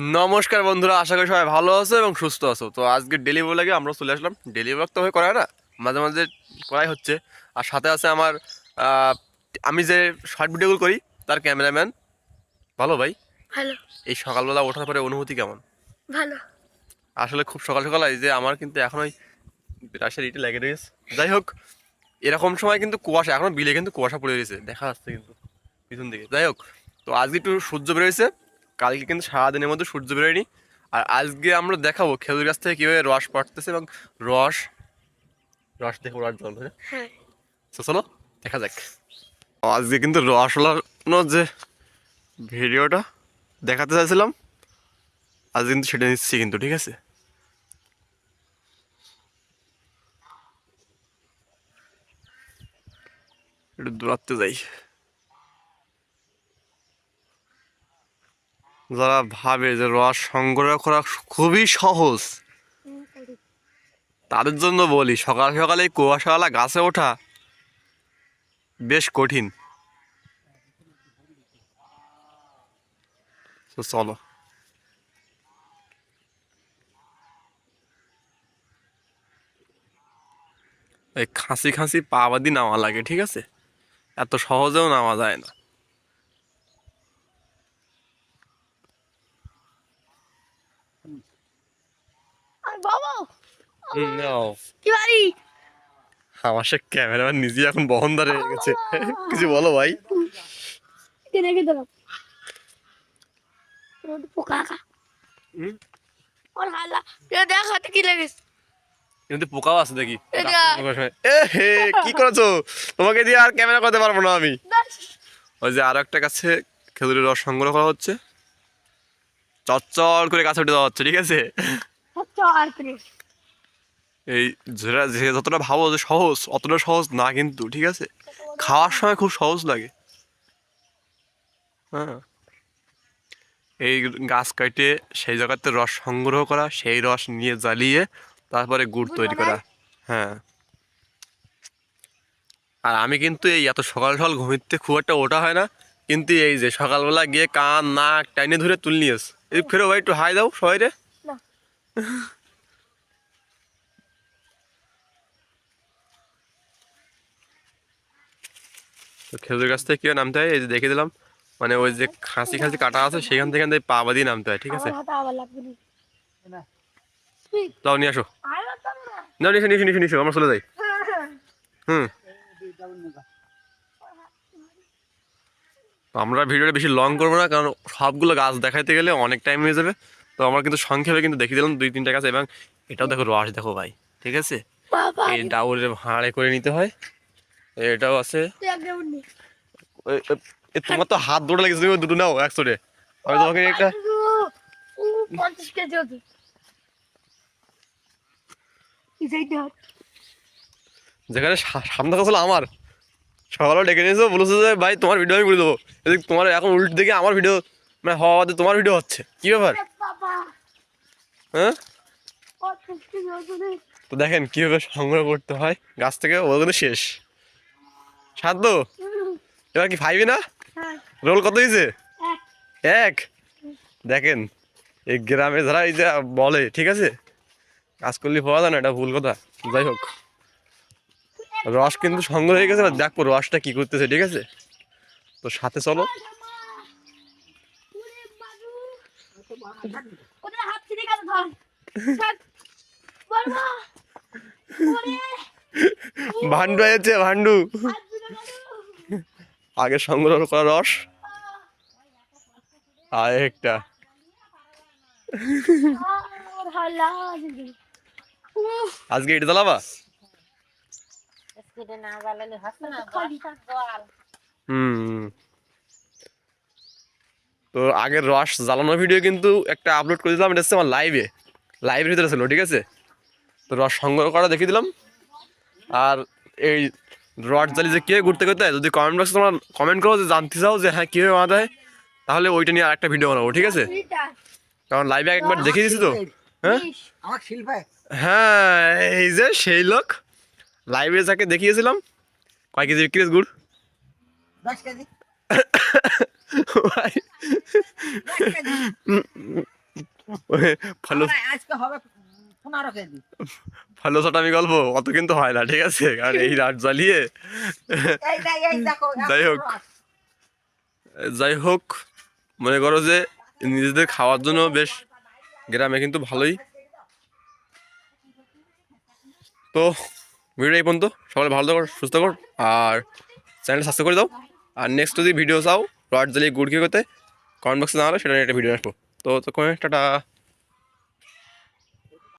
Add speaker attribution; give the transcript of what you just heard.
Speaker 1: নমস্কার বন্ধুরা আশা করি সবাই ভালো আছো এবং সুস্থ আছো। তো আজকে ডেলি লাগে আমরা চলে আসলাম। ডেলি ব্লগ তো হয়ে করায় না মাঝে মাঝে করাই হচ্ছে। আর সাথে আছে আমার আমি যে শর্ট ভিডিওগুলো করি তার ক্যামেরাম্যান ভালো ভাই?
Speaker 2: ভালো।
Speaker 1: এই সকালবেলা ওঠার পরে অনুভূতি কেমন?
Speaker 2: ভালো।
Speaker 1: আসলে খুব সকাল সকাল এই যে আমার কিন্তু এখন ওই রাশের ইটে লেগে রয়েছে। যাই হোক এরকম সময় কিন্তু কুয়াশা এখনও বিলে কিন্তু কুয়াশা পড়ে রয়েছে। দেখা যাচ্ছে কিন্তু পিছন দিকে। যাই হোক তো আজকে একটু সূর্য বেরোয়েছে কালকে কিন্তু সারাদিনের মধ্যে সূর্য বেরোয়নি। আর আজকে আমরা দেখাবো খেজুর গাছ থেকে কীভাবে রস পড়তেছে এবং রস রস দেখে ওড়ার জল
Speaker 2: হ্যাঁ।
Speaker 1: চলো দেখা যাক। আজকে কিন্তু রস ওলানোর যে ভিডিওটা দেখাতে চাইছিলাম আজ কিন্তু সেটা নিচ্ছি কিন্তু ঠিক আছে? একটু দূরাত্তে যাই। যারা ভাবে যে রস সংগ্রহ করা খুবই সহজ, তাদের জন্য বলি, সকাল সকালে কুয়াশাওয়ালা গাছে ওঠা বেশ কঠিন। তো চলো। এই খাসি খাসি পা বাদি নামা লাগে, ঠিক আছে? এত সহজেও নামা যায় না।
Speaker 2: বাবা। কি বাড়ি?
Speaker 1: আমার সে ক্যামেরাম্যান নিজে এখন বহনদার হয়ে গেছে। কিছু বলো ভাই।
Speaker 2: রেখে দিলাম।
Speaker 1: পোকাও আছে দেখি। হে কি করেছ? তোমাকে দিয়ে আর ক্যামেরা করতে পারব না আমি। ওই যে আরও একটা কাছে খেজুরের রস সংগ্রহ করা হচ্ছে। চচ্চর করে কাছে উঠে দেওয়া হচ্ছে ঠিক আছে? এই যেটা যে যতটা ভাবো যে সহজ অতটা সহজ না কিন্তু ঠিক আছে? খাওয়ার সময় খুব সহজ লাগে। হ্যাঁ। এই গাছ কাটে সেই জায়গাতে রস সংগ্রহ করা সেই রস নিয়ে জ্বালিয়ে তারপরে গুড় তৈরি করা। হ্যাঁ। আর আমি কিন্তু এই এত সকাল সকাল ঘুমিতে খুব একটা ওঠা হয় না কিন্তু এই যে সকালবেলা গিয়ে কান নাক টাইনে ধরে তুল নিয়েস এই ফেরো ভাই একটু হাই দাও সবাই রে তো খেজুর গাছ থেকে কীভাবে নামতে হয়? এই যে দেখে দিলাম। মানে ওই যে খাসি খাসি কাটা আছে সেখান থেকে পা বাদিয়ে নামতে হয় ঠিক আছে? যাও নিয়ে আসো।
Speaker 2: না
Speaker 1: নিশো নিশো নিশো নিশো আমরা চলে যাই। হুম। আমরা ভিডিওটা বেশি লং করব না কারণ সবগুলো গাছ দেখাইতে গেলে অনেক টাইম হয়ে যাবে। তো আমরা কিন্তু সংক্ষেপে কিন্তু দেখিয়ে দিলাম দুই তিনটা গাছ এবং এটাও দেখো রস দেখো ভাই ঠিক আছে? এই ডাউরের ভাঁড়ে করে নিতে হয়। এটাও আছে। তোমার তো হাত দুটো লেগেছে তুমি দুটো নাও একশোটে আমি তোমাকে একটা যেখানে সামনে কথা আমার। সকালে ডেকে নিয়েছো বলেছ যে ভাই তোমার ভিডিও আমি করে দেবো। তোমার এখন উল্টো দিকে আমার ভিডিও মানে হওয়া তোমার ভিডিও হচ্ছে। কি ব্যাপার? হ্যাঁ? তো দেখেন কীভাবে সংগ্রহ করতে হয়। গাছ থেকে ওগুলো শেষ। সাধ্য এবার কি ফাইভে না?
Speaker 2: হ্যাঁ।
Speaker 1: রোল কত হয়েছে?
Speaker 2: এক।
Speaker 1: দেখেন এই গ্রামে যারা এই যে বলে ঠিক আছে? কাজ করলে পাওয়া যায় না এটা ভুল কথা। যাই হোক। রস কিন্তু সংগ্রহ হয়ে গেছে না দেখব রসটা কি করতেছে ঠিক আছে? তো সাথে চলো। ভান্ডু আছে ভান্ডু। আগে সংগ্রহ করা রস আর একটা।
Speaker 2: আর হাল্লা উফ
Speaker 1: আজকে এটা হুম তো আগের রস জ্বালানো ভিডিও কিন্তু একটা আপলোড করে দিলাম এটা হচ্ছে আমার লাইভে লাইভের ভিতরে ছিল ঠিক আছে? তো রস সংগ্রহ করা দেখিয়ে দিলাম। আর এই রড জ্বালি যে কীভাবে ঘুরতে করতে হয় যদি কমেন্ট বক্সে তোমরা কমেন্ট করো যে জানতে চাও যে হ্যাঁ কীভাবে বাঁধা হয় তাহলে ওইটা নিয়ে আরেকটা ভিডিও বানাবো ঠিক আছে কারণ লাইভে একবার দেখিয়ে দিয়েছি তো হ্যাঁ হ্যাঁ এই যে সেই লোক লাইভে যাকে দেখিয়েছিলাম কয় কেজি বিক্রি গুড়
Speaker 3: দশ কেজি
Speaker 1: ভাই
Speaker 3: দশ কেজি
Speaker 1: ফালো
Speaker 3: আমার আজকে হবে পনেরো কেজি
Speaker 1: ফালো আমি গল্প অত কিন্তু হয় না ঠিক আছে? কারণ এই রাত জ্বালিয়ে যাই হোক। যাই হোক মনে করো যে নিজেদের খাওয়ার জন্য বেশ গ্রামে কিন্তু ভালোই। তো ভিডিও এই পর্যন্ত। সবাই ভালো থাকো সুস্থ থাকো আর চ্যানেল সাবস্ক্রাইব করে দাও। আর নেক্সট যদি ভিডিও চাও রড জ্বালিয়ে গুড় কি করতে কমেন্ট বক্সে জানালে সেটা নিয়ে একটা ভিডিও আসব। তো তো টাটা।